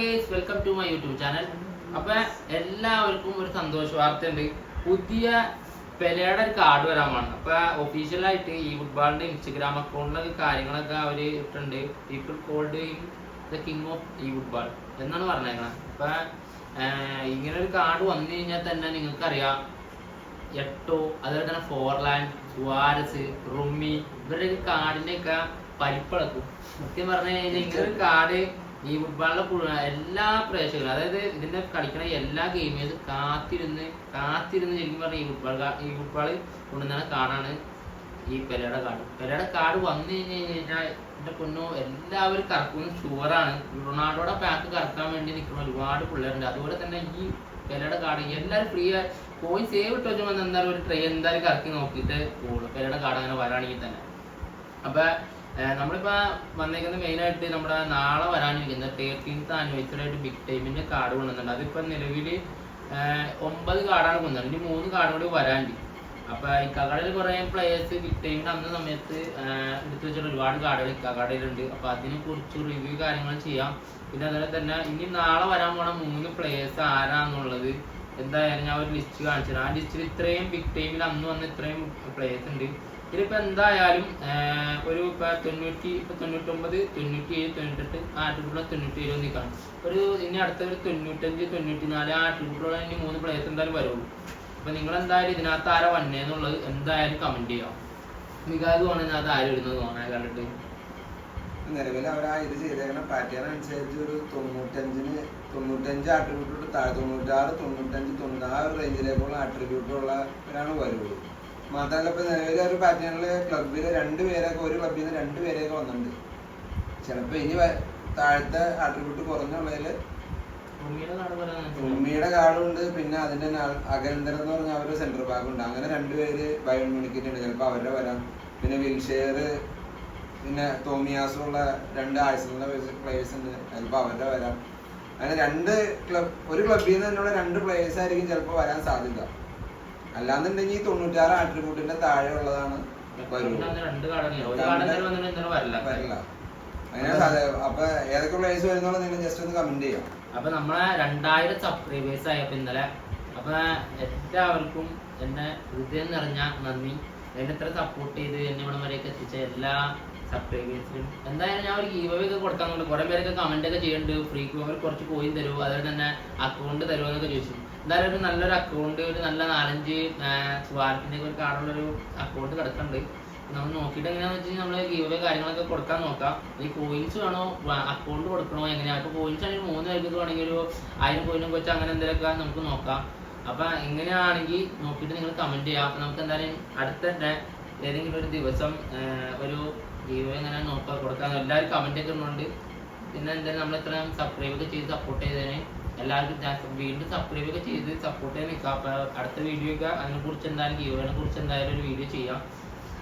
Welcome to my YouTube channel അപ്പൊ എല്ലാവർക്കും ഒരു സന്തോഷ വാർത്തയുണ്ട്. പുതിയ പെലയുടെ ഒരു കാർഡ് വരാൻ വേണം അപ്പൊ ഒഫീഷ്യലായിട്ട് ഈ ഫുട്ബോളിന്റെ ഇൻസ്റ്റഗ്രാം അക്കൗണ്ടിലൊക്കെ കാര്യങ്ങളൊക്കെ അവർ ഇട്ടുണ്ട് people called the king of eFootball എന്നാണ് പറഞ്ഞേക്കണത് അപ്പൊ ഇങ്ങനെ ഒരു കാർഡ് വന്നു കഴിഞ്ഞാൽ തന്നെ നിങ്ങൾക്കറിയാം. എട്ടോ അതുപോലെ തന്നെ ഫോർലാൻഡ് സുവാരസ് റുമ്മി ഇവരുടെ ഒക്കെ പരിപ്പളക്കും. സത്യം പറഞ്ഞു കഴിഞ്ഞാൽ ഇങ്ങനെ ഒരു കാർഡ് ഈ ഫുട്ബോളിലെ എല്ലാ പ്രേക്ഷകരും അതായത് ഇതിന്റെ കളിക്കുന്ന എല്ലാ ഗെയിമേഴ്സും കാത്തിരുന്ന് കാത്തിരുന്ന് ശരിക്കും പറഞ്ഞാൽ ഈ ഫുട്ബോൾ ഈ ഫുട്ബോൾ കൊണ്ടുവന്ന കാർഡാണ് ഈ പെലയുടെ കാർഡ് പെലയുടെ കാർഡ് വന്നു കഴിഞ്ഞ് കഴിഞ്ഞാൽ എന്റെ പൊന്നോ എല്ലാവരും കറക്കുന്ന ഷുവറാണ് റൊണാൾഡോയുടെ പാക്ക് കറക്കാൻ വേണ്ടി നിൽക്കുന്ന ഒരുപാട് പിള്ളേരുണ്ട്. അതുപോലെ തന്നെ ഈ പെലയുടെ കാർഡ് എല്ലാവരും ഫ്രീ ആയി പോയി സേവ് ഇട്ട് വെച്ചാൽ എന്തായാലും ഒരു ട്രെയിൻ എന്തായാലും കറക്കി നോക്കിയിട്ട് പോകുള്ളൂ പെലയുടെ കാർഡ് അങ്ങനെ വരാണെങ്കിൽ തന്നെ. അപ്പൊ ഏഹ് നമ്മളിപ്പോ വന്നേക്കുന്ന മെയിൻ ആയിട്ട് നമ്മുടെ നാളെ വരാനിരിക്കുന്ന തേർട്ടീൻത്ത് ആനിവേഴ്സറി ആയിട്ട് ബിഗ് ടൈമിന്റെ കാർഡ് കൊണ്ടുവന്നിട്ടുണ്ട്. അതിപ്പോ നിലവിൽ ഒമ്പത് കാർഡാണ് കൊണ്ടുവന്നത്. ഇനി മൂന്ന് കാർഡ് കൂടി വരാണ്ട് അപ്പൊ ഇക്കാക്കടയിൽ കുറെ പ്ലേയേഴ്സ് ബിഗ് ടൈമിന്റെ അന്ന സമയത്ത് എടുത്തു വെച്ചിട്ട് ഒരുപാട് കാർഡുകൾ ഇക്കാക്കടയിലുണ്ട് അപ്പൊ അതിനെ കുറിച്ച് റിവ്യൂ കാര്യങ്ങൾ ചെയ്യാം. പിന്നെ അതുപോലെ തന്നെ ഇനി നാളെ വരാൻ പോണ മൂന്ന് പ്ലേയേഴ്സ് ആരാന്നുള്ളത് എന്തായാലും ഞാൻ ഒരു ലിസ്റ്റ് കാണിച്ചു ആ ലിസ്റ്റിൽ ഇത്രയും ബിഗ് ടൈമിൽ അന്ന് വന്ന ഇത്രയും പ്ലേയേഴ്സ് ഉണ്ട്. ഇതിലിപ്പോ എന്തായാലും ഒരു ഇപ്പൊ തൊണ്ണൂറ്റി ഇപ്പൊ തൊണ്ണൂറ്റൊമ്പത് തൊണ്ണൂറ്റി ഏഴ് തൊണ്ണൂറ്റെട്ട് ആ ആട്ടിക്കുള്ള തൊണ്ണൂറ്റി ഏഴ് നിൽക്കണം ഒരു ഇനി അടുത്ത ഒരു തൊണ്ണൂറ്റഞ്ച് തൊണ്ണൂറ്റി നാല് ആ ആട്ടിക്കുള്ള ഇനി മൂന്ന് പ്ലേസ് എന്തായാലും വരുള്ളൂ. അപ്പൊ നിങ്ങൾ എന്തായാലും ഇതിനകത്ത് ആരാ വന്നേന്നുള്ളത് എന്തായാലും കമന്റ് ചെയ്യാം. മികാത് തോന്നുന്നത് അത് ആരും ഇടുന്നത് തോന്നാൻ കണ്ടിട്ട്? നിലവിൽ അവർ ആ ഇത് ചെയ്തേക്കുന്ന പാറ്റേൺ അനുസരിച്ച് ഒരു തൊണ്ണൂറ്റഞ്ചിന് തൊണ്ണൂറ്റഞ്ച് ആട്രിബ്യൂട്ട് താഴെ തൊണ്ണൂറ്റാറ് തൊണ്ണൂറ്റഞ്ച് തൊണ്ണൂറ് ആ ഒരു റേഞ്ചിലേക്കുള്ള ആട്രിബ്യൂട്ടുള്ളവരാണ് വരുള്ളൂ. മാത്രമല്ല ഇപ്പൊ നിലവിലെ ഒരു പാറ്റേണിൽ ക്ലബിൽ രണ്ട് പേരൊക്കെ ഒരു ക്ലബിൽ നിന്ന് രണ്ട് പേരൊക്കെ വന്നിട്ടുണ്ട്. ചിലപ്പോ ഇനി താഴത്തെ ആട്രിബ്യൂട്ട് കുറഞ്ഞുള്ളതിൽ ഉമ്മിയുടെ കാർഡുണ്ട് പിന്നെ അതിന്റെ അകലന്തരം എന്ന് പറഞ്ഞ അവരുടെ സെന്റർ ബാക്ക് ഉണ്ട്. അങ്ങനെ രണ്ടുപേര് ബയോൺ മ്യൂണിക്കിന്റെ ഉണ്ട് ചിലപ്പോ അവരുടെ വരാം. പിന്നെ വിൽഷെയർ പിന്നെ തോമിയാസുള്ള രണ്ട് ആഴ്സണലിന്റെ പ്ലേയേഴ്സ് ഉണ്ട്. ചിലപ്പോൾ അവരുടെ വരാം. അങ്ങനെ രണ്ട് ക്ലബ് ഒരു ക്ലബിൽ നിന്ന് തന്നെയുള്ള രണ്ട് പ്ലേയേഴ്സ് ആയിരിക്കും ചിലപ്പോൾ വരാൻ സാധ്യത. അല്ലാന്നുണ്ടെങ്കിൽ ഈ തൊണ്ണൂറ്റാറ് ആട്രിബ്യൂട്ടിന്റെ താഴെ ഉള്ളതാണ് വരില്ല. അപ്പൊ ഏതൊക്കെ പ്ലേസ് വരുന്നുള്ള നിങ്ങൾ ജസ്റ്റ് ഒന്ന് കമന്റ് ചെയ്യാം. അപ്പൊ നമ്മളെ രണ്ടായിരം സബ്സ്ക്രൈബേഴ്സ് ആയപ്പോ ഇന്നലെ അപ്പൊ എല്ലാവർക്കും എന്നെ ഹൃദയം നിറഞ്ഞ നന്ദി. എന്നെ ഇത്ര സപ്പോർട്ട് ചെയ്ത് എന്നെ ഇവിടെ വരെയൊക്കെ എത്തിച്ച എല്ലാ സബ്സ്ക്രൈബേഴ്സിനും എന്തായാലും ഞാൻ ഒരു ഗീവ് ഒക്കെ കൊടുക്കാൻ കൊണ്ട് കുറെ പേരൊക്കെ കമന്റ് ഒക്കെ ചെയ്യുന്നുണ്ട്. ഫ്രീ അവർ കുറച്ച് കോയിൻ തരുമോ അതുപോലെ തന്നെ അക്കൗണ്ട് തരുമോ എന്നൊക്കെ ചോദിച്ചു എന്തായാലും ഒരു നല്ലൊരു അക്കൗണ്ട് ഒരു നല്ല നാലഞ്ച് സ്വാർട്ടിന്റെ ഒരു കാർഡുള്ള ഒരു അക്കൗണ്ട് കിടക്കുന്നുണ്ട് നമ്മൾ നോക്കിയിട്ട് എങ്ങനെയാന്ന് വെച്ച് നമ്മൾ ഗീവ് കാര്യങ്ങളൊക്കെ കൊടുക്കാൻ നോക്കാം. ഈ കോയിൻസ് വേണോ? അക്കൗണ്ട് കൊടുക്കണോ? എങ്ങനെയാ? അപ്പൊ കോയിൻസ് ആണെങ്കിൽ മൂന്ന് പേർക്ക് വേണമെങ്കിൽ ഒരു ആയിരം കോയിനും വെച്ച് അങ്ങനെ എന്തെങ്കിലുമൊക്കെ നമുക്ക് നോക്കാം. അപ്പൊ എങ്ങനെയാണെങ്കിൽ നോക്കിയിട്ട് നിങ്ങൾ കമന്റ് ചെയ്യാം. അപ്പൊ നമുക്ക് എന്തായാലും അടുത്ത ഏതെങ്കിലും ഒരു ദിവസം ഒരു ഗീവ് എങ്ങനെ നോക്കാം കൊടുക്കാം. എല്ലാവരും കമന്റ് ഒക്കെ ഇടുന്നുണ്ട്. പിന്നെ എന്തായാലും നമ്മൾ ഇത്രയും സബ്സ്ക്രൈബ് ഒക്കെ ചെയ്ത് സപ്പോർട്ട് ചെയ്തതിന് എല്ലാവർക്കും വീണ്ടും സബ്സ്ക്രൈബ് ഒക്കെ ചെയ്ത് സപ്പോർട്ട് ചെയ്യാൻ നിൽക്കാം. അപ്പൊ അടുത്ത വീഡിയോ ഒക്കെ അതിനെ കുറിച്ച് എന്തായാലും ഗീവനെ കുറിച്ച് എന്തായാലും ഒരു വീഡിയോ ചെയ്യാം.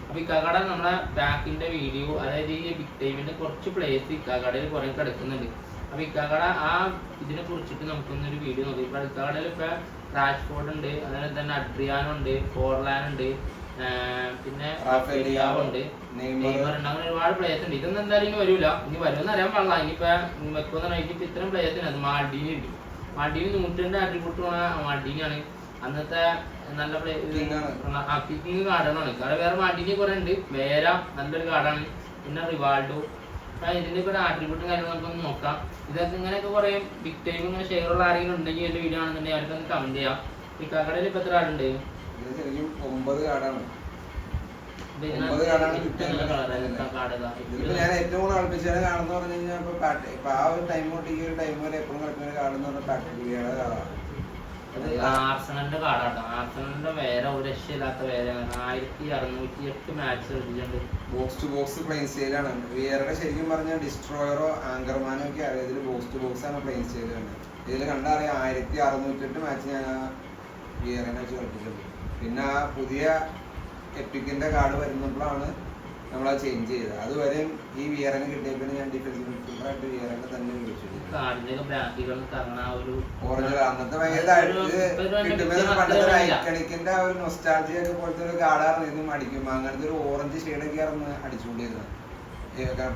അപ്പൊ ഇക്കാക്കട നമ്മളെ ബാക്കിന്റെ വീഡിയോ അതായത് ഈ ബിഗ് ടൈമിന്റെ കുറച്ച് പ്ലേസ് ഇക്കാക്കടയിൽ കുറെ കിടക്കുന്നുണ്ട്. അപ്പൊ ഇക്കാക്കട ആ ഇതിനെ കുറിച്ചിട്ട് നമുക്കൊന്നൊരു വീഡിയോ നോക്കാം. ഇപ്പൊ ഇക്കാക്കടയിൽ ഇപ്പൊ റാഷ്ഫോർഡ് ഉണ്ട് അതുപോലെ തന്നെ അഡ്രിയാനുണ്ട് ഫോർലാൻ ഉണ്ട് പിന്നെ ഉണ്ട്. അങ്ങനെ ഒരുപാട് പ്ലേയേഴ്സ് ഉണ്ട്. ഇതൊന്നും എന്തായാലും ഇനി വരൂല. ഇനി വരുമെന്ന് അറിയാൻ പാടില്ല. ഇനിയിപ്പോ വെക്കുന്ന ഇനിയിപ്പോ ഇത്രയും പ്ലേയേഴ്സ് ഉണ്ട് മാൾഡീനി ഉണ്ട്. മാൾഡീനി നൂറ്റിരണ്ട് ആട്രിബ്യൂട്ട് മാൾഡീനിയാണ് അന്നത്തെ നല്ല. കിക്കിങ് കാർഡാണ് കാരണം വേറെ മാൾഡീനി കുറെ ഉണ്ട്. വേര നല്ലൊരു കാർഡാണ് പിന്നെ റിവാൾഡോ. ഇതിന്റെ ഇപ്പൊ ആട്രിബ്യൂട്ടും കാര്യങ്ങളും നമുക്കൊന്ന് നോക്കാം. ഇതൊക്കെ ഇങ്ങനെയൊക്കെ കുറെ ബിഗ് ടൈം ഇങ്ങനെ ഷെയർ ഉള്ള ആരെങ്കിലും ഉണ്ടെങ്കിൽ എന്റെ വീഡിയോ ആണെന്നുണ്ടെങ്കിൽ അവർക്കൊന്ന് കമന്റ് ചെയ്യാം. ഈ കടയിൽ ഇപ്പൊ എത്ര ആളുണ്ട്? ഇത് ശരിക്കും ഒമ്പത് കാർഡാണ്. ഒമ്പത് കാർഡാണ്. ഇതിപ്പോ ഞാൻ ഏറ്റവും കൂടുതൽ അടുപ്പിച്ചത് കാണുന്ന പറഞ്ഞു കഴിഞ്ഞാൽ ഇപ്പൊ പാട്ട് ഇപ്പൊ ആ ഒരു ടൈം തൊട്ട് ഈ ഒരു ടൈം വരെ എപ്പോഴും കളിക്കുന്ന കാണുന്ന പറഞ്ഞാൽ പാട്ടിയുടെ അത് ആർസണലിന്റെ കാർഡാട്ടോ. ആർസണലിന്റെ വേറെ ഒരു രക്ഷയില്ലാത്ത വേറെ ആയിരത്തി അറുന്നൂറ്റി എട്ട് മാച്ച് കളിച്ചിട്ടുണ്ട്. ബോക്സ് ടു ബോക്സ് പ്ലെയിൻ സ്റ്റൈലാണ് വിയറുടെ ശരിക്കും പറഞ്ഞാൽ ഡിസ്ട്രോയറോ ആങ്കർമാനോ ഒക്കെ അറിയാം. ഇതിൽ ബോക്സ് ടു ബോക്സ് ആണ് പ്ലെയിൻ സ്റ്റൈലാണ് ഇതിൽ കണ്ടറിയാം ആയിരത്തി അറുന്നൂറ്റെട്ട് മാച്ച് ഞാൻ വിയറിനെ വെച്ച് കളിച്ചിട്ടുണ്ട് പിന്നെ ആ പുതിയ എപ്പിക്കിന്റെ കാർഡ് വരുന്നപ്പോഴാണ് നമ്മൾ ആ ചേഞ്ച് ചെയ്തത്. അതുവരെയും ഈ വിയറങ്ങ് കിട്ടിയ പിന്നെ ഞാൻ ഡിഫൻസ് മിഡ്ഫീൽഡറായിട്ട് വിയറങ്ങ് തന്നെ ഓറഞ്ച് അന്നത്തെ ഭയങ്കര പണ്ടത്തെ ഐക്കണിക്കിന്റെ ആ ഒരു നൊസ്റ്റാൾജിയ ഒക്കെ പോലത്തെ ഒരു കാർഡായിരുന്നു അടിക്കും അങ്ങനത്തെ ഒരു ഓറഞ്ച് ഷെയ്ഡൊക്കെ ആയിരുന്നു അടിച്ചുകൊണ്ടിരുന്നത്.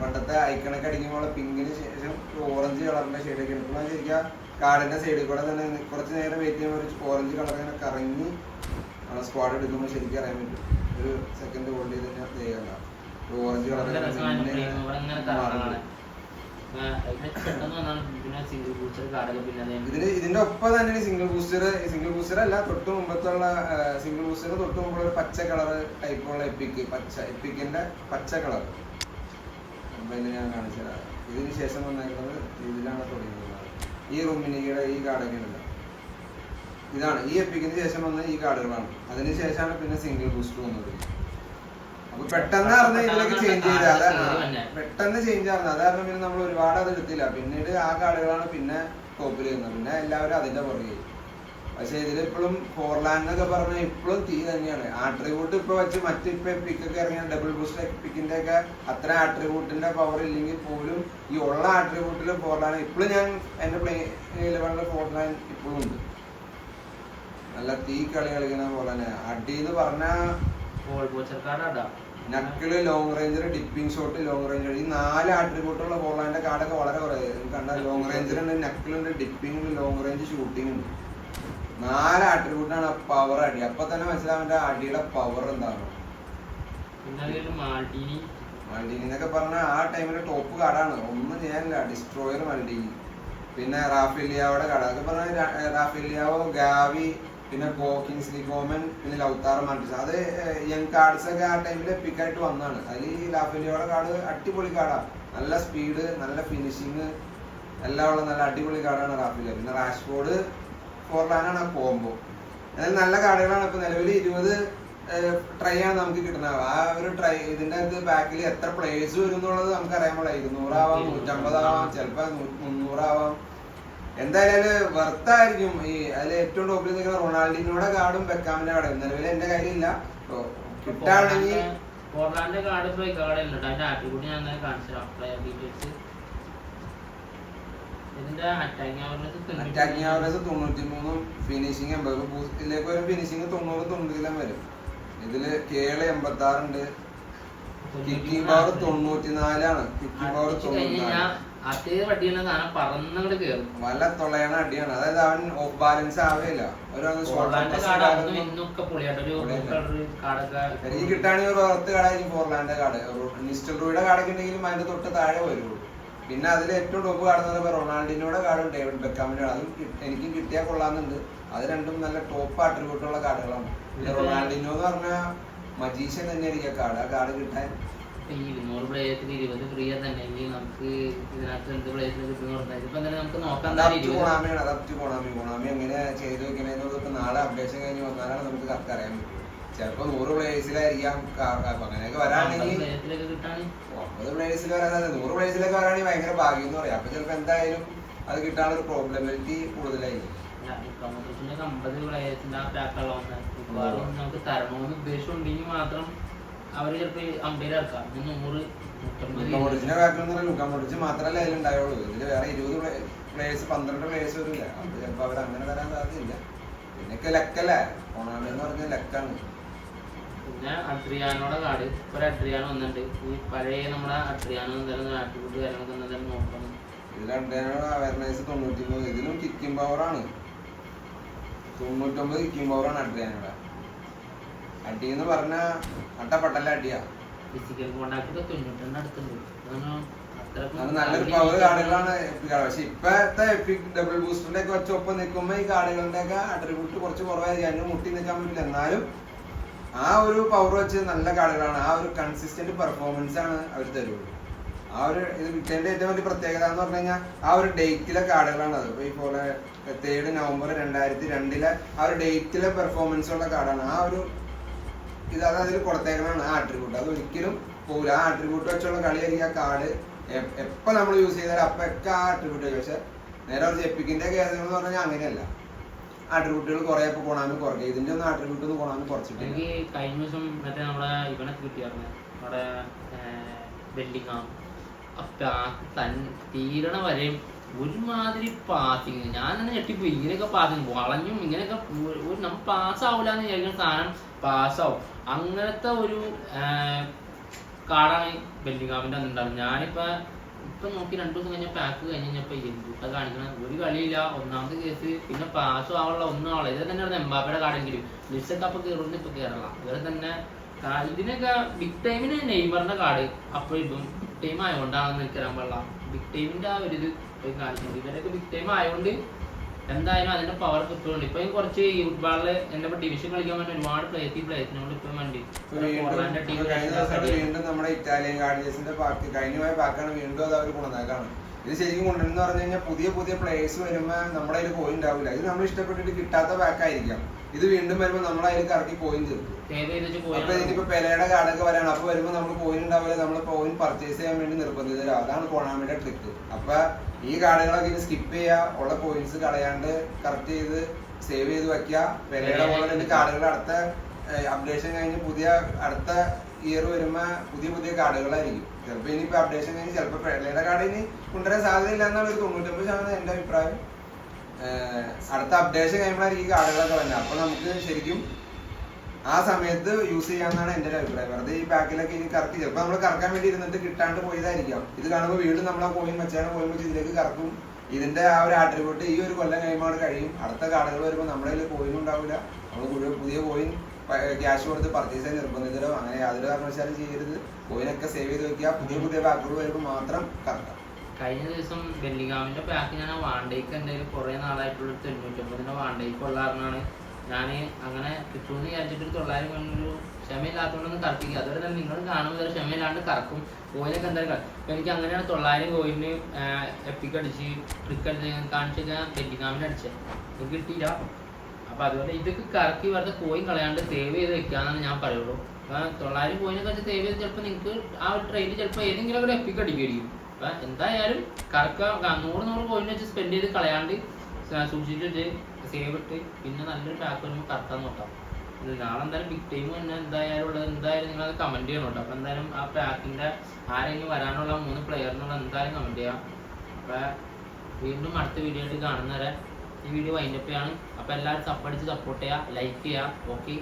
പണ്ടത്തെ ഐക്കണൊക്കെ അടിക്കുമ്പോൾ പിങ്കിന് ശേഷം ഓറഞ്ച് കളറിന്റെ ഷെയ്ഡൊക്കെ എടുക്കുമ്പോൾ ശരിക്കും കാടിന്റെ സൈഡിൽ കൂടെ തന്നെ കുറച്ച് നേരം വെയിറ്റ് ചെയ്യുമ്പോൾ ഒരു ഓറഞ്ച് കളർ ഇങ്ങനെ കറങ്ങി സ്ക്വാഡ് എടുക്കുമ്പോൾ ശരിക്കും അറിയാൻ പറ്റും. ഒരു സെക്കൻഡ് ഹോൾഡ് ചെയ്ത് കഴിഞ്ഞാൽ ചെയ്യാൻ ഓറഞ്ച് കളർ. ഇതിന് പിന്നെ ഇതിന്റെ ഒപ്പം തന്നെ സിംഗിൾ ബൂസ്റ്റർ സിംഗിൾ ബൂസ്റ്റർ അല്ല തൊട്ട് മുമ്പത്തുള്ള സിംഗിൾ ബൂസ്റ്റർ തൊട്ട് മുമ്പുള്ള ഒരു പച്ച കളർ ടൈപ്പുള്ള എപ്പിക്ക് പച്ച എപ്പിക്കിന്റെ പച്ച കളർ. അപ്പൊ ഇത് ഞാൻ കാണിച്ചു തരാം ഇതിന് ശേഷം വന്നേക്കുന്നത് ഇതിലാണ് തുടങ്ങിയത് ഈ റൂമിന് ഈ കാർഡൊക്കെ ഉണ്ട് ഇതാണ്. ഈ എപ്പിക്കിന് ശേഷം വന്ന ഈ കാർഡുകളാണ് അതിന് ശേഷമാണ് പിന്നെ സിംഗിൾ ബൂസ്റ്റ് വന്നത്. അപ്പൊ പെട്ടെന്ന് അറിഞ്ഞ ഇതിലേക്ക് ചേഞ്ച് ചെയ്ത. അതാണ്. പെട്ടെന്ന് ചേഞ്ച് ആയിരുന്നു അത് കാരണം പിന്നെ നമ്മൾ ഒരുപാട് അത് എടുത്തില്ല. പിന്നീട് ആ കാർഡുകളാണ് പിന്നെ ടോപ്പിൽ ചെയ്യുന്നത് പിന്നെ എല്ലാവരും അതിന്റെ പുറകെ പക്ഷെ ഇതിലിപ്പോഴും ഫോർലാൻഡ് എന്നൊക്കെ പറഞ്ഞാൽ ഇപ്പോഴും തീ തന്നെയാണ്. ആട്രിബ്യൂട്ട് ഇപ്പൊ വെച്ച് മറ്റ് പിക്ക് പിക്കൊക്കെ ഇറങ്ങിയ ഡബിൾ ബൂസ്റ്റ് പിക്കിന്റെ ഒക്കെ അത്ര ആട്രിബ്യൂട്ടിന്റെ പവർ ഇല്ലെങ്കിൽ പോലും ഈ ഉള്ള ആട്രിബ്യൂട്ടിൽ ഫോർലാൻഡ് ഇപ്പോഴും ഞാൻ എന്റെ പ്ലേ ഇലവനിലെ ഫോർലാൻഡ് ഇപ്പോഴും ഉണ്ട്. നല്ല തീ കളി കളിക്കുന്ന പോലെ തന്നെ. അടി എന്ന് പറഞ്ഞാൽ knuckle long ranger dipping shot long ranger ഈ നാല് ആട്രിബ്യൂട്ടുള്ള ബോളാന്റെ കാർഡൊക്കെ വളരെ കുറേ. കണ്ട ലോങ് റേഞ്ചർ ഉണ്ട് നക്കിളുണ്ട് ഡിപ്പിംഗ് ഉണ്ട് ലോങ് റേഞ്ച് ഷൂട്ടിംഗ് ഉണ്ട്. നാല് ആട്രിബ്യൂട്ടാണ് പവർ അടി. അപ്പൊ തന്നെ മനസ്സിലാവേണ്ട അടിയുടെ പവർ എന്താണ് മാൾഡീനി മൾഡീനി എന്നൊക്കെ പറഞ്ഞാൽ ആ ടൈമിലെ ടോപ്പ് കാർഡാണ് ഒന്നും ചെയ്യാനില്ല. ഡിസ്ട്രോയർ മാൾഡീനി പിന്നെ റാഫേലിയാവോടെ കട അതൊക്കെ പറഞ്ഞാൽ റാഫേലിയാവോ ഗാവി പിന്നെ കിങ്സ്ലി കോമൻ പിന്നെ ലൗത്താർ മാർട്ടിസ് അത് യങ് കാർഡ്സ് ഒക്കെ ആ ടൈമിൽ പിക്കായിട്ട് വന്നതാണ്. അതിൽ ഈ റാഫേലിയാവോടെ കാർഡ് അടിപൊളി കാർഡാണ് നല്ല സ്പീഡ് നല്ല ഫിനിഷിങ് എല്ലാം ഉള്ള നല്ല അടിപൊളി കാർഡാണ് റാഫിലിയ പിന്നെ റാഷ്ഫോർഡ് ഫോർലാനാണ് ആ കോംബോ എന്നാലും നല്ല കാർഡുകളാണ് ഇപ്പൊ നിലവിൽ ഇരുപത് ട്രൈ ആണ് നമുക്ക് കിട്ടുന്നത്. ആ ഒരു ട്രൈ ഇതിന്റെ അകത്ത് ബാക്കിൽ എത്ര പ്ലേയേഴ്സ് വരും എന്നുള്ളത് നമുക്ക് അറിയാൻ പാടില്ല ഇരുന്നൂറാവാം നൂറ്റമ്പതാവാം ചിലപ്പോൾ മുന്നൂറാവാം. എന്തായാലും വർത്തായിരിക്കും ഈ അതിൽ ഏറ്റവും ടോപ്പിൽ നിൽക്കുന്ന റൊണാൾഡിനോടെ കാർഡും ബെക്കാമിന്റെ കാർഡും നിലവിൽ എന്റെ കയ്യിലില്ല. കിട്ടാണെങ്കിൽ കാർഡ് ഇപ്പൊ അതിന്റെ ആട്രിബ്യൂട്ട് ഞാൻ കാണിച്ചു പ്ലെയർ ഡീറ്റെയിൽസ് ഇതിന്റെ അറ്റാക്കിംഗ് ആവറേജ് തൊണ്ണൂറ്റി മൂന്നും. ഫിനിഷിംഗ് എൺപത്. ബൂസ്റ്റിലേക്ക് ഒരു ഫിനിഷിംഗ് തൊണ്ണൂറ് തൊണ്ണൂറ്റിലും വരും. ഇതിൽ കേൾ എൺപത്തി ആറുണ്ട് കിക്കിംഗ് പവർ തൊണ്ണൂറ്റിനാലാണ്. കിക്കിംഗ് പവർ തൊണ്ണൂറ്റിനാല്. അതേ വട്ടിയുള്ള സാധനം പറന്നങ്ങോട്ട് വല്ല തൊളയണ അടിയാണ്. അതായത് അവൻ ഓഫ് ബാലൻസ് ആവില്ല ഒരു പോർലാൻഡിന്റെ കാർഡ് അന്നും ഇന്നൊക്കെ പൊളിയാട്ടോ ഒരു. കാർഡൊക്കെ എനിക്ക് കിട്ടുകയാണെങ്കിൽ ഒരു പുറത്ത് കാർഡായിരിക്കും ഫോർലാൻഡ് കാട് നിസ്റ്റൽ റൂയുടെ കാടൊക്കെ ഉണ്ടെങ്കിലും അതിന്റെ തൊട്ട് താഴെ വരുള്ളൂ പിന്നെ അതിൽ ഏറ്റവും ടോപ്പ് കാണുന്നത് റൊണാൾഡിനോടെ കാടും ഡേവിഡ് ബെക്കാമിന്റെ അതും എനിക്കും കിട്ടിയാൽ കൊള്ളാന്നുണ്ട് അത് രണ്ടും നല്ല ടോപ്പ് ആട്രിബ്യൂട്ടുള്ള കാടുകളാണ് പിന്നെ റൊണാൾഡിനോ എന്ന് പറഞ്ഞാൽ മജീഷ്യൻ തന്നെയായിരിക്കും കാട് ആ കാട് കിട്ടാൻ ഈ ഇരുന്നൂറ് പ്ലേയേഴ്സിന് ഇരുപത് ഫ്രീ തന്നെങ്കിൽ നമുക്ക് ഇതിനകത്ത് എന്ത് പ്ലേയേഴ്സിന് കിട്ടുന്ന പറഞ്ഞാൽ ഇതിപ്പോ തന്നെ നമുക്ക് നോക്കാൻ കൊണാമിയാണ് അത് up to കൊണാമി കൊണാമി എങ്ങനെ ചെയ്ത് വെക്കണേന്നൊക്കെ നാളെ അപ്ഡേഷൻ കഴിഞ്ഞ് വന്നാലാണ് നമുക്ക് കറക്റ്റ് അറിയാൻ പറ്റും ചിലപ്പോ നൂറ് പ്ലേയേഴ്സിലായിരിക്കാം അങ്ങനെയൊക്കെ വരാണെങ്കിൽ ഒമ്പത് പ്ലേയേഴ്സിൽ വരാതെ നൂറ് പ്ലേയേഴ്സിലൊക്കെ വരാണെങ്കിൽ ഭയങ്കര ഭാഗ്യം എന്ന് പറയാം. അപ്പൊ ചിലപ്പോ എന്തായാലും അത് കിട്ടാനുള്ള ഒരു പ്രോബ്ലമാലിറ്റി കൂടുതലായിരിക്കും. നമുക്ക് തരണമെന്ന് ഉദ്ദേശം ഉണ്ടെങ്കിൽ മാത്രം ഇറക്കാം നൂറ് നൂറ്റമ്പത് മാത്രമല്ല ഇതിൽ വേറെ ഇരുപത് പ്ലേയേഴ്സ് പന്ത്രണ്ട് പ്ലേയേഴ്സ് വരില്ല അപ്പോൾ അവർ അങ്ങനെ തരാൻ സാധ്യതയില്ല. പിന്നൊക്കെ ലക്കല്ലേ? കൊണാമി എന്ന് പറഞ്ഞ ലക്കാണ്. പിന്നെ അഡ്രിയാനോടെ കാർഡ് ഒരു അഡ്രിയാനോ വന്നിട്ടുണ്ട്. ഈ പഴയ നമ്മുടെ അഡ്രിയാനോ എന്തായാലും ആട്ടിക്കൂട്ട് കാര്യങ്ങളൊക്കെ എന്തായാലും നോക്കണം. ഇതിലാണ് അവയർനെസ് തൊണ്ണൂറ്റി മൂന്ന് ഇതിലും കിക്കിംഗ് പവറാണ് തൊണ്ണൂറ്റൊമ്പത് കിക്കിംഗ് പവറാണ് അഡ്രിയാനോടെ. അടി എന്ന് പറഞ്ഞ അട്ടപ്പട്ടല്ല അടിയാ. ഫിസിക്കൽ കോണ്ടാക്ട് തൊണ്ണൂറ്റെണ്ണം അടുത്തുണ്ട്. അത് നല്ലൊരു പവർ കാർഡുകളാണ് എപ്പിക് കാർഡ് പക്ഷെ ഇപ്പത്തെ എപ്പിക് ഡബിൾ ബൂസ്റ്ററിന്റെ ഒക്കെ വെച്ച് ഒപ്പം നിൽക്കുമ്പോൾ ഈ കാർഡുകളുടെ ഒക്കെ അട്രിബ്യൂട്ട് കുറച്ച് കുറവായിരിക്കും. അതിന് മുട്ടി നിൽക്കാൻ പറ്റില്ല. എന്നാലും ആ ഒരു പവർ വെച്ച് നല്ല കാർഡുകളാണ് ആ ഒരു കൺസിസ്റ്റന്റ് പെർഫോമൻസ് ആണ് അവർ തരുള്ളൂ ആ ഒരു ഇത് കിട്ടേണ്ട ഏറ്റവും വലിയ പ്രത്യേകത എന്ന് പറഞ്ഞു കഴിഞ്ഞാൽ ആ ഒരു ഡേറ്റിലെ കാർഡുകളാണ് അത്. ഇപ്പൊ ഈ പോലെ തേർഡ് നവംബർ രണ്ടായിരത്തി രണ്ടിലെ ആ ഒരു ഡേറ്റിലെ പെർഫോമൻസ് ഉള്ള കാർഡാണ് ആ ഒരു ഇത് അത് അതിൽ കൊടുത്തേക്കണാണ് ആ ആട്രിബ്യൂട്ട് അത് ഒരിക്കലും പോകില്ല ആ ആട്രിബ്യൂട്ട് വെച്ചുള്ള കളിയായിരിക്കും ആ കാർഡ് എപ്പോ നമ്മൾ യൂസ് ചെയ്താൽ അപ്പൊ ഒക്കെ ആ ആട്രിബ്യൂട്ട് പക്ഷെ നേരെ ഒരു എപ്പിക്കിന്റെ കേസുകൾ എന്ന് പറഞ്ഞാൽ അങ്ങനെയല്ല. ആട്രിബ്യൂട്ടുകൾ കുറെ ഇപ്പൊ കൊണാമി കുറയ്ക്കുക ഇതിന്റെ ഒന്നും ആട്രിബ്യൂട്ട് ഒന്നും കൊണാമി കുറച്ചിട്ട് കഴിഞ്ഞ ദിവസം മറ്റേ നമ്മുടെ ഇവനെ കിട്ടിയായിരുന്നു നമ്മുടെ ബെല്ലിങ്ങാം തൻ തീരണ വരെയും ഒരുമാതിരി പാസിങ് ഞാൻ തന്നെ ഞെട്ടിപ്പോയി. ഇങ്ങനെയൊക്കെ പാസിങ് വളഞ്ഞും ഇങ്ങനെയൊക്കെ ഒരു- നമ്മൾ പാസ്സാവില്ല എന്ന് വിചാരിക്കുന്ന സാധനം പാസ്സാവും. അങ്ങനത്തെ ഒരു കാർഡാണ് അന്ന് ഉണ്ടാവും ഞാനിപ്പോ ഇപ്പൊ നോക്കി രണ്ടു ദിവസം കഴിഞ്ഞ പാക്ക് കഴിഞ്ഞ് കഴിഞ്ഞപ്പോ എന്തുട്ടാ കാണിക്കണം? ഒരു കളിയില്ല. ഒന്നാമത്തെ കേസ് പിന്നെ പാസ്സും ആവുള്ള ഒന്നും ആവുള്ള ഇത് തന്നെ എംബാബയുടെ കാർഡെങ്കിലും ലിസ്റ്റൊക്കെ അപ്പൊ കയറുന്നു ഇപ്പൊ കയറണം അതുപോലെ തന്നെ ഇതിനൊക്കെ ബിഗ് ടൈമിന് നെയ്മറിന്റെ കാർഡ് അപ്പോൾ ഇതും ടൈം ആയതുകൊണ്ടാണെന്ന് എനിക്കറിയാൻ പാടില്ല. ബിഗ് ടൈമിന്റെ ആ ഒരു ഇത് പോയി കാണിക്കുന്നത് ഇവരൊക്കെ ബിഗ് ടൈം ആയതുകൊണ്ട് എന്തായാലും അതിന്റെ പവർ കിട്ടുന്നുണ്ട്. ഇപ്പൊ കുറച്ച് ഈ ഫുട്ബോളിൽ എന്റെ ഡിവിഷൻ കളിക്കാൻ വേണ്ടി ഒരുപാട് പ്ലേസ് ഈ പ്ലേസിനോട് ഇപ്പൊ വേണ്ടി വീണ്ടും നമ്മുടെ ഇറ്റാലിയൻ ഗാർഡിയൻസിന്റെ പാക്ക് കഴിഞ്ഞ പോയ പാക്കാണ് വീണ്ടും അത് അവർ ഇത് ശരിക്കും കൊണ്ടുവരുന്ന പറഞ്ഞു കഴിഞ്ഞാൽ പുതിയ പുതിയ പ്ലേയേഴ്സ് വരുമ്പോൾ നമ്മുടെ കയ്യിൽ പോയിന്റ് ഉണ്ടാവില്ല ഇത് നമ്മൾ ഇഷ്ടപ്പെട്ടിട്ട് കിട്ടാത്ത പാക്കായിരിക്കാം ഇത് വീണ്ടും വരുമ്പോൾ നമ്മൾ അതിൽ കറക്കി സേവ് ചെയ്തിട്ട് അപ്പൊ ഇതിപ്പോ പെലയുടെ കാർഡൊക്കെ വരാണ്. അപ്പൊ വരുമ്പോൾ നമുക്ക് പോയിന്റ് ഉണ്ടാവില്ല. നമ്മൾ പോയിന്റ് പർച്ചേസ് ചെയ്യാൻ വേണ്ടി നിർബന്ധിതരാ അതാണ് കൊണാമിയുടെ ട്രിക്ക് അപ്പൊ ഈ കാർഡുകളൊക്കെ ഇനി സ്കിപ്പ് ചെയ്യുക ഉള്ള പോയിന്റ്സ് കളയാണ്ട് കറക്റ്റ് ചെയ്ത് സേവ് ചെയ്ത് വെക്കുക വിലയുടെ പോലെ തന്നെ കാർഡുകൾ അടുത്ത അപ്ഡേഷൻ കഴിഞ്ഞ് പുതിയ അടുത്ത ഇയർ വരുമ്പോ പുതിയ പുതിയ കാർഡുകളായിരിക്കും. ചിലപ്പോ ഇനിയിപ്പോ അപ്ഡേഷൻ കഴിഞ്ഞ് ചിലപ്പോ വിലയുടെ കാർഡ് ഇനി കൊണ്ടുവരാൻ സാധ്യതയില്ല എന്നാണ് ഒരു തൊണ്ണൂറ്റൊമ്പത് ശതമാനം എന്റെ അഭിപ്രായം. അടുത്ത അപ്ഡേഷൻ കഴിയുമ്പോഴായിരിക്കും ഈ കാർഡുകളൊക്കെ വരുന്നത്. അപ്പൊ നമുക്ക് ശരിക്കും ആ സമയത്ത് യൂസ് ചെയ്യാന്നാണ് എന്റെ ഒരു അഭിപ്രായം. വെറുതെ ഈ ബാക്കിലൊക്കെ ഇനി കറക്കി ചിലപ്പോൾ നമ്മൾ കറക്കാൻ വേണ്ടി ഇരുന്നിട്ട് കിട്ടാണ്ട് പോയതായിരിക്കാം. ഇത് കാണുമ്പോൾ വീണ്ടും നമ്മൾ ആ കോയിൻ വെച്ചാണ് കോയിൻ വെച്ച് ഇതിലേക്ക് കറക്കും. ഇതിന്റെ ആ ഒരു ആട്രിബ്യൂട്ട് ഈ ഒരു കൊല്ലം കഴിയുമ്പോൾ കഴിയും. അടുത്ത കാർഡുകൾ വരുമ്പോൾ നമ്മുടെ കയ്യിൽ കോയിൻ ഉണ്ടാവില്ല നമ്മൾ മുഴുവൻ പുതിയ കോയിൻ ക്യാഷ് കൊടുത്ത് പർച്ചേസ് ചെയ്യാൻ നിർബന്ധിതരോ അങ്ങനെ യാതൊരു കാരണവശാലും ചെയ്യരുത്. കോയിനൊക്കെ സേവ് ചെയ്ത് വെക്കുക. പുതിയ പുതിയ ബാക്കുകൾ വരുമ്പോൾ മാത്രം കറക്കാം. കഴിഞ്ഞ ദിവസം ബെല്ലിങ്ങാമിന്റെ പാക്ക് ഞാൻ വാണ്ടേക്ക് എന്തായാലും കുറെ നാളായിട്ടുള്ള തൊണ്ണൂറ്റൊമ്പതിന്റെ വാണ്ടേക്ക് ഉള്ള കാരണമാണ് ഞാൻ അങ്ങനെ കിട്ടുമെന്ന് വിചാരിച്ചിട്ട് ഒരു തൊള്ളായിരം കൊണ്ടൊരു ക്ഷമയില്ലാത്തതുകൊണ്ടൊന്ന് കറപ്പിക്കുക അതുപോലെ തന്നെ നിങ്ങൾ കാണുമ്പോൾ ഒരു ക്ഷമയില്ലാണ്ട് കറക്കും. കോയിനൊക്കെ എന്തായാലും അപ്പൊ എനിക്ക് അങ്ങനെയാണ് തൊള്ളായിരം കോയിന് എപ്പിക്ക് അടിച്ച് ട്രിക്ക് അടിച്ച്. അടിച്ചത് എനിക്ക് കിട്ടിയില്ല. അപ്പം അതുപോലെ ഇതൊക്കെ കറക്കി വെറുതെ കോയിൻ കളയാണ്ട് സേവ് ചെയ്ത് വെക്കാന്നാണ് ഞാൻ പറയുള്ളൂ. അപ്പം തൊള്ളായിരം കോയിനൊക്കെ വെച്ച് സേവ് ചെയ്ത് ചിലപ്പോൾ നിങ്ങൾക്ക് ആ ഒരു ട്രെയിനിൽ ചിലപ്പോൾ ഏതെങ്കിലും ഒരു എപ്പിക്ക് അപ്പൊ എന്തായാലും കറക്കുക നൂറ് നൂറ് കോയിൻ വെച്ച് സ്പെൻഡ് ചെയ്ത് കളയാണ്ട് സൂക്ഷിച്ചിട്ട് സേവ് ഇട്ട് പിന്നെ നല്ലൊരു പാക്ക് വരുമ്പോൾ കറക്റ്റാന്ന് നോക്കാം. നാളെ എന്തായാലും ബിഗ് ടൈം തന്നെ എന്തായാലും ഉള്ളത് എന്തായാലും നിങ്ങൾ അത് കമന്റ് ചെയ്യണം കേട്ടോ അപ്പൊ എന്തായാലും ആ പാക്കിന്റെ ആരെങ്കിലും വരാനുള്ള മൂന്ന് പ്ലെയറിനുള്ള എന്തായാലും കമന്റ് ചെയ്യാം. അപ്പൊ വീണ്ടും അടുത്ത വീഡിയോ ആയിട്ട് കാണുന്നവരെ ഈ വീഡിയോ വൈൻഡപ്പ് ചെയ്യാണ്. അപ്പൊ എല്ലാവരും സപ്പോർട്ട് സപ്പോർട്ട് ചെയ്യുക ലൈക്ക് ചെയ്യുക. ഓക്കെ